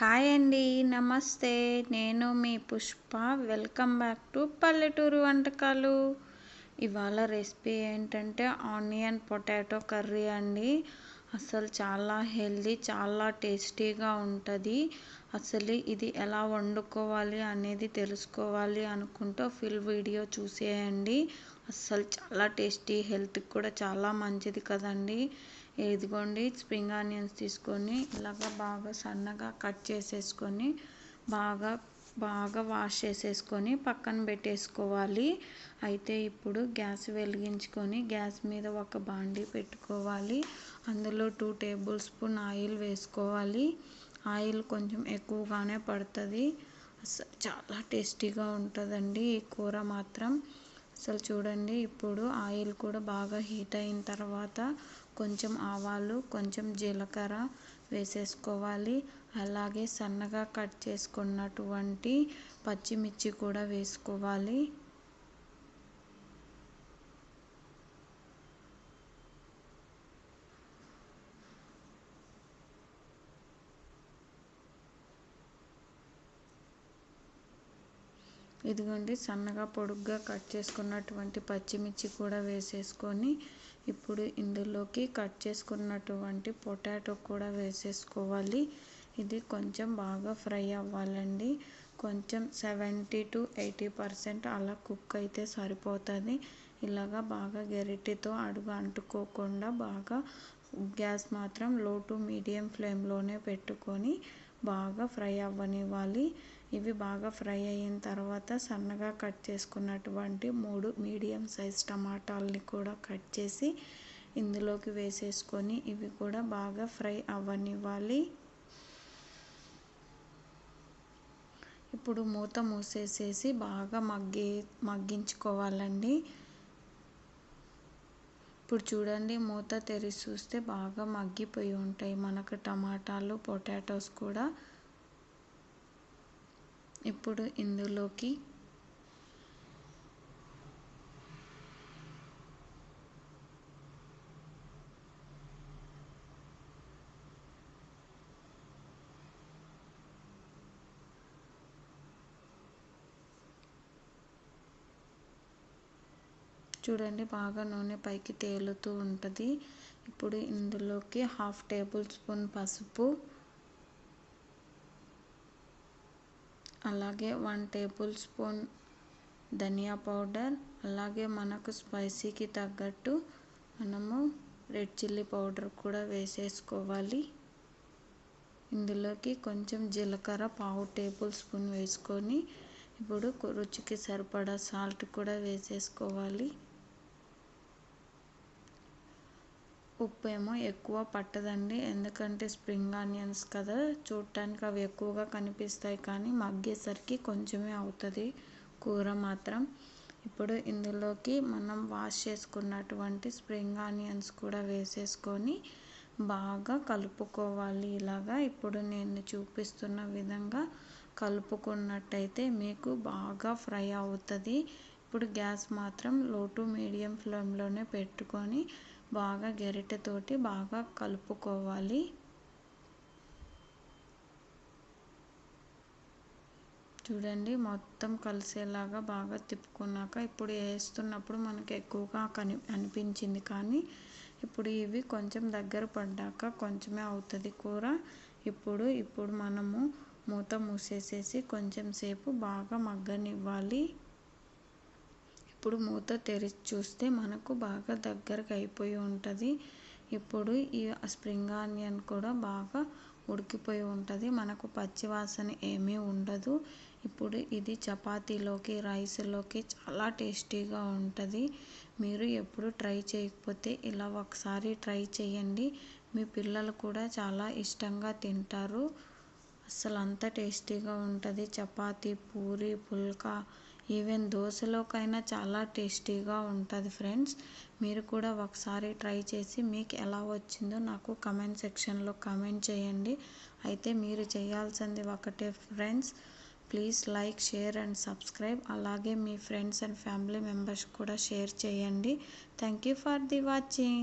Hi అండి నమస్తే. నేను మీ పుష్ప. వెల్కమ్ బ్యాక్ టు పల్లెటూరు వంటకాలు. ఇవాళ రెసిపీ ఏంటంటే ఆనియన్ పొటాటో కర్రీ అండి. అసలు చాలా హెల్దీ చాలా టేస్టీగా ఉంటుంది. అసలు ఇది ఎలా వండుకోవాలి అనేది తెలుసుకోవాలి అనుకుంటూ ఫుల్ వీడియో చూసేయండి. అసలు చాలా టేస్టీ హెల్త్కి కూడా చాలా మంచిది కదండి. ఇదిగోండి స్ప్రింగ్ ఆనియన్స్ తీసుకొని ఇలాగ బాగా సన్నగా కట్ చేసేసుకొని బాగా బాగా వాష్ చేసేసుకొని పక్కన పెట్టేసుకోవాలి. అయితే ఇప్పుడు గ్యాస్ వెలిగించుకొని గ్యాస్ మీద ఒక బాండీ పెట్టుకోవాలి. అందులో టూ టేబుల్ స్పూన్ ఆయిల్ వేసుకోవాలి. ఆయిల్ కొంచెం ఎక్కువగానే పడుతుంది. అసలు చాలా టేస్టీగా ఉంటుందండి ఈ కూర మాత్రం. అసలు చూడండి ఇప్పుడు ఆయిల్ కూడా బాగా హీట్ అయిన తర్వాత కొంచెం ఆవాలు కొంచెం జీలకర్ర వేసేసుకోవాలి. అలాగే సన్నగా కట్ చేసుకున్నటువంటి పచ్చిమిర్చి కూడా వేసుకోవాలి. ఇదిగోండి సన్నగా పొడుగ్గా కట్ చేసుకున్నటువంటి పచ్చిమిర్చి కూడా వేసేసుకొని ఇప్పుడు ఇందులోకి కట్ చేసుకున్నటువంటి పొటాటో కూడా వేసేసుకోవాలి. ఇది కొంచెం బాగా ఫ్రై అవ్వాలండి. కొంచెం సెవెంటీ టు ఎయిటీ పర్సెంట్ అలా కుక్ అయితే సరిపోతుంది. ఇలాగా బాగా గరిటెతో అడుగు అంటుకోకుండా బాగా గ్యాస్ మాత్రం లో టు మీడియం ఫ్లేమ్లోనే పెట్టుకొని బాగా ఫ్రై అవ్వనివ్వాలి. ఇవి బాగా ఫ్రై అయిన తర్వాత సన్నగా కట్ చేసుకున్నటువంటి మూడు మీడియం సైజ్ టమాటాలని కూడా కట్ చేసి ఇందులోకి వేసేసుకొని ఇవి కూడా బాగా ఫ్రై అవ్వనివ్వాలి. ఇప్పుడు మూత మూసేసేసి బాగా మగ్గి మగ్గించుకోవాలండి. ఇప్పుడు చూడండి మూత తెరిచి చూస్తే బాగా మగ్గిపోయి ఉంటాయి మనకు టమాటాలు పొటాటోస్ కూడా. ఇప్పుడు ఇందులోకి చూడండి బాగా నూనె పైకి తేలుతూ ఉంటుంది. ఇప్పుడు ఇందులోకి హాఫ్ టేబుల్ స్పూన్ పసుపు అలాగే వన్ టేబుల్ స్పూన్ ధనియా పౌడర్ అలాగే మనకు స్పైసీకి తగ్గట్టు మనము రెడ్ చిల్లీ పౌడర్ కూడా వేసేసుకోవాలి. ఇందులోకి కొంచెం జీలకర్ర పావు టేబుల్ స్పూన్ వేసుకొని ఇప్పుడు రుచికి సరిపడా సాల్ట్ కూడా వేసేసుకోవాలి. ఉప్పు ఏమో ఎక్కువ పట్టదండి. ఎందుకంటే స్ప్రింగ్ ఆనియన్స్ కదా చూడటానికి అవి ఎక్కువగా కనిపిస్తాయి కానీ మగ్గేసరికి కొంచెమే అవుతుంది కూర మాత్రం. ఇప్పుడు ఇందులోకి మనం వాష్ చేసుకున్నటువంటి స్ప్రింగ్ ఆనియన్స్ కూడా వేసేసుకొని బాగా కలుపుకోవాలి. ఇలాగా ఇప్పుడు నేను చూపిస్తున్న విధంగా కలుపుకున్నట్టయితే మీకు బాగా ఫ్రై అవుతుంది. ఇప్పుడు గ్యాస్ మాత్రం లో టు మీడియం ఫ్లేమ్లోనే పెట్టుకొని బాగా గరిటెతోటి బాగా కలుపుకోవాలి. చూడండి మొత్తం కలిసేలాగా బాగా తిప్పుకున్నాక ఇప్పుడు వేస్తున్నప్పుడు మనకు ఎక్కువగా కని అనిపించింది. కానీ ఇప్పుడు ఇవి కొంచెం దగ్గర పడ్డాక కొంచెమే అవుతుంది కూర. ఇప్పుడు ఇప్పుడు మనము మూత మూసేసేసి కొంచెం సేపు బాగా మగ్గనివ్వాలి. ఇప్పుడు మూత తెరిచి చూస్తే మనకు బాగా దగ్గరకు అయిపోయి ఉంటుంది. ఇప్పుడు ఈ స్ప్రింగ్ ఆనియన్ కూడా బాగా ఉడికిపోయి ఉంటుంది. మనకు పచ్చివాసన ఏమీ ఉండదు. ఇప్పుడు ఇది చపాతీలోకి రైస్లోకి చాలా టేస్టీగా ఉంటుంది. మీరు ఎప్పుడు ట్రై చేయకపోతే ఇలా ఒకసారి ట్రై చేయండి. మీ పిల్లలు కూడా చాలా ఇష్టంగా తింటారు. అసలు అంత టేస్టీగా ఉంటుంది. చపాతీ పూరి పుల్కా ఈవెన్ దోశలోకైనా చాలా టేస్టీగా ఉంటుంది ఫ్రెండ్స్. మీరు కూడా ఒకసారి ట్రై చేసి మీకు ఎలా వచ్చిందో నాకు కమెంట్ సెక్షన్లో కమెంట్ చేయండి. అయితే మీరు చేయాల్సింది ఒకటే friends. Please like share and subscribe అలాగే మీ ఫ్రెండ్స్ అండ్ ఫ్యామిలీ మెంబర్స్ కూడా షేర్ చేయండి. Thank you for the watching